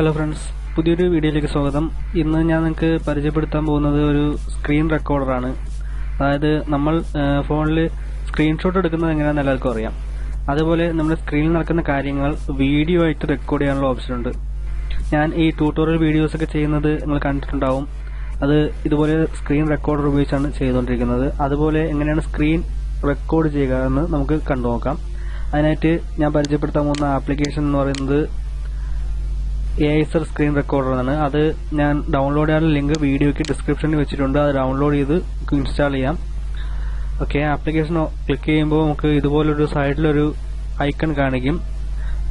Hello friends പുതിയൊരു വീഡിയോയിലേക്ക് സ്വാഗതം. ഇന്ന് ഞാൻ നിങ്ങൾക്ക് പരിചയപ്പെടുത്താൻ പോകുന്നത് ഒരു സ്ക്രീൻ റെക്കോർഡറാണ് അതായത് നമ്മൾ ഫോണിൽ സ്ക്രീൻഷോട്ട് എടുക്കുന്നത് എങ്ങനെയാണെന്ന് എല്ലാവർക്കും അറിയാം. അതുപോലെ നമ്മുടെ സ്ക്രീനിൽ നടക്കുന്ന കാര്യങ്ങൾ വീഡിയോ ആയിട്ട് റെക്കോർഡ് ചെയ്യാനുള്ള ഓപ്ഷൻ ഉണ്ട്. ഞാൻ ഈ ട്യൂട്ടോറിയൽ വീഡിയോസ് ഒക്കെ ചെയ്യുന്നത് നിങ്ങൾ കണ്ടിട്ടുണ്ടാവും. അത് ഇതുപോലെ സ്ക്രീൻ റെക്കോർഡർ ഉപയോഗിച്ചാണ് ചെയ്തുകൊണ്ടിരിക്കുന്നത്. അതുപോലെ എങ്ങനെയാണ് സ്ക്രീൻ റെക്കോർഡ് ചെയ്യുക എന്ന് നമുക്ക് കണ്ടു നോക്കാം അതിനായിട്ട് ഞാൻ പരിചയപ്പെടുത്താൻ പോകുന്ന ആപ്ലിക്കേഷൻ എന്ന് പറയുന്നത് എഐസർ സ്ക്രീൻ റെക്കോർഡർ ആണ്. അത് ഞാൻ ഡൗൺലോഡ് ചെയ്യാനുള്ള ലിങ്ക് വീഡിയോയ്ക്ക് ഡിസ്ക്രിപ്ഷനിൽ വെച്ചിട്ടുണ്ട്. അത് ഡൗൺലോഡ് ചെയ്ത് ഇൻസ്റ്റാൾ ചെയ്യാം. ഓക്കെ ആപ്ലിക്കേഷൻ ക്ലിക്ക് ചെയ്യുമ്പോൾ നമുക്ക് ഇതുപോലൊരു സൈഡിലൊരു ഐക്കൺ കാണിക്കും.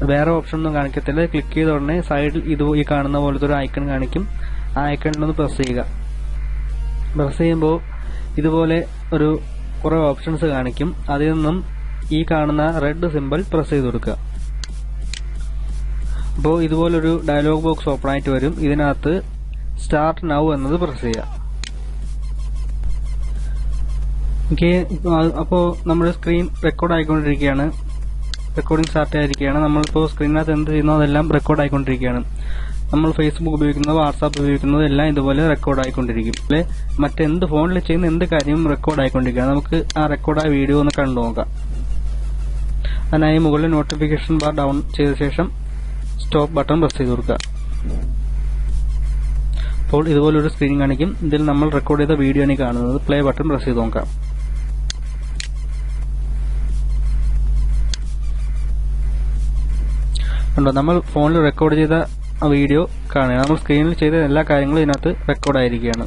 വേറെ ഓപ്ഷൻ ഒന്നും കാണിക്കത്തില്ല. ക്ലിക്ക് ചെയ്ത ഉടനെ സൈഡിൽ ഇത് ഈ കാണുന്ന പോലത്തെ ഒരു ഐക്കൺ കാണിക്കും. ആ ഐക്കണിലൊന്ന് പ്രസ് ചെയ്യുക. പ്രസ് ചെയ്യുമ്പോൾ ഇതുപോലെ ഒരു കുറേ ഓപ്ഷൻസ് കാണിക്കും. അതിൽ നിന്നും ഈ കാണുന്ന റെഡ് സിമ്പിൾ പ്രസ് ചെയ്ത് കൊടുക്കുക. അപ്പോൾ ഇതുപോലൊരു ഡയലോഗ് ബോക്സ് ഓപ്പൺ ആയിട്ട് വരും. ഇതിനകത്ത് സ്റ്റാർട്ട് നൗ എന്നത് പ്രസ് ഓക്കെ അപ്പോൾ നമ്മുടെ സ്ക്രീൻ റെക്കോർഡ് ആയിക്കൊണ്ടിരിക്കുകയാണ്. റെക്കോർഡിംഗ് സ്റ്റാർട്ട് ആയിരിക്കുകയാണ്. നമ്മളിപ്പോൾ സ്ക്രീനിനകത്ത് എന്ത് ചെയ്യുന്നോ അതെല്ലാം റെക്കോർഡ് ആയിക്കൊണ്ടിരിക്കുകയാണ്. നമ്മൾ ഫേസ്ബുക്ക് ഉപയോഗിക്കുന്നത് വാട്സാപ്പ് ഉപയോഗിക്കുന്നത് എല്ലാം ഇതുപോലെ റെക്കോർഡ് ആയിക്കൊണ്ടിരിക്കും. അല്ലെ? മറ്റെന്ത് ഫോണിൽ ചെയ്യുന്ന എന്ത് കാര്യവും റെക്കോർഡ് ആയിക്കൊണ്ടിരിക്കുകയാണ്. നമുക്ക് ആ റെക്കോർഡായ വീഡിയോ ഒന്ന് കണ്ടു നോക്കാം. അതിനായി മുകളിൽ നോട്ടിഫിക്കേഷൻ ബാർ ഡൗൺ ചെയ്ത ശേഷം സ്റ്റോപ്പ് ബട്ടൺ പ്രസ് ചെയ്ത് കൊടുക്കുക. അപ്പോൾ ഇതുപോലൊരു സ്ക്രീൻ കാണിക്കും. ഇതിൽ നമ്മൾ റെക്കോർഡ് ചെയ്ത വീഡിയോ ആണ് കാണുന്നത്. പ്ലേ ബട്ടൺ പ്രസ് ചെയ്ത് നോക്കാം. നമ്മൾ ഫോണിൽ റെക്കോർഡ് ചെയ്ത വീഡിയോ കാണുക. നമ്മൾ സ്ക്രീനിൽ ചെയ്ത എല്ലാ കാര്യങ്ങളും ഇതിനകത്ത് റെക്കോർഡായിരിക്കുകയാണ്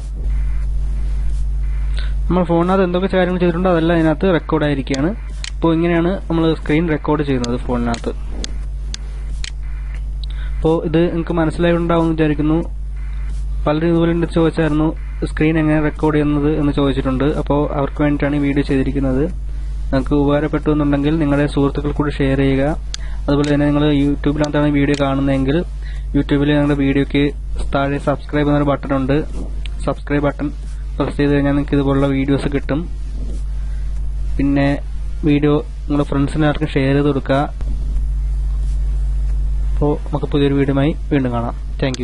നമ്മൾ ഫോണിനകത്ത് എന്തൊക്കെ കാര്യങ്ങൾ ചെയ്തിട്ടുണ്ടോ അതെല്ലാം ഇതിനകത്ത് റെക്കോർഡായിരിക്കുകയാണ് അപ്പോൾ ഇങ്ങനെയാണ് നമ്മൾ സ്ക്രീൻ റെക്കോർഡ് ചെയ്യുന്നത് ഫോണിനകത്ത് അപ്പോൾ ഇത് നിങ്ങൾക്ക് മനസ്സിലായിട്ടുണ്ടാവും വിചാരിക്കുന്നു. പലരും ഇതുപോലെ ചോദിച്ചായിരുന്നു സ്ക്രീൻ എങ്ങനെ റെക്കോർഡ് ചെയ്യുന്നത് എന്ന് ചോദിച്ചിട്ടുണ്ട്. അപ്പോൾ അവർക്ക് വേണ്ടിയിട്ടാണ് ഈ വീഡിയോ ചെയ്തിരിക്കുന്നത്. നിങ്ങൾക്ക് ഉപകാരപ്പെട്ടു എന്നുണ്ടെങ്കിൽ നിങ്ങളുടെ സുഹൃത്തുക്കൾ കൂടി ഷെയർ ചെയ്യുക. അതുപോലെ തന്നെ നിങ്ങൾ യൂട്യൂബിനകത്താണ് വീഡിയോ കാണുന്നതെങ്കിൽ യൂട്യൂബിൽ നിങ്ങളുടെ വീഡിയോയ്ക്ക് താഴെ സബ്സ്ക്രൈബ് എന്നൊരു ബട്ടൺ ഉണ്ട്. സബ്സ്ക്രൈബ് ബട്ടൺ പ്രസ് ചെയ്ത് കഴിഞ്ഞാൽ നിങ്ങൾക്ക് ഇതുപോലുള്ള വീഡിയോസ് കിട്ടും. പിന്നെ വീഡിയോ നിങ്ങളുടെ ഫ്രണ്ട്സിനെ ആർക്കും ഷെയർ ചെയ്ത് കൊടുക്കുക. അപ്പോൾ നമുക്ക് പുതിയൊരു വീഡിയോയുമായി വീണ്ടും കാണാം. താങ്ക്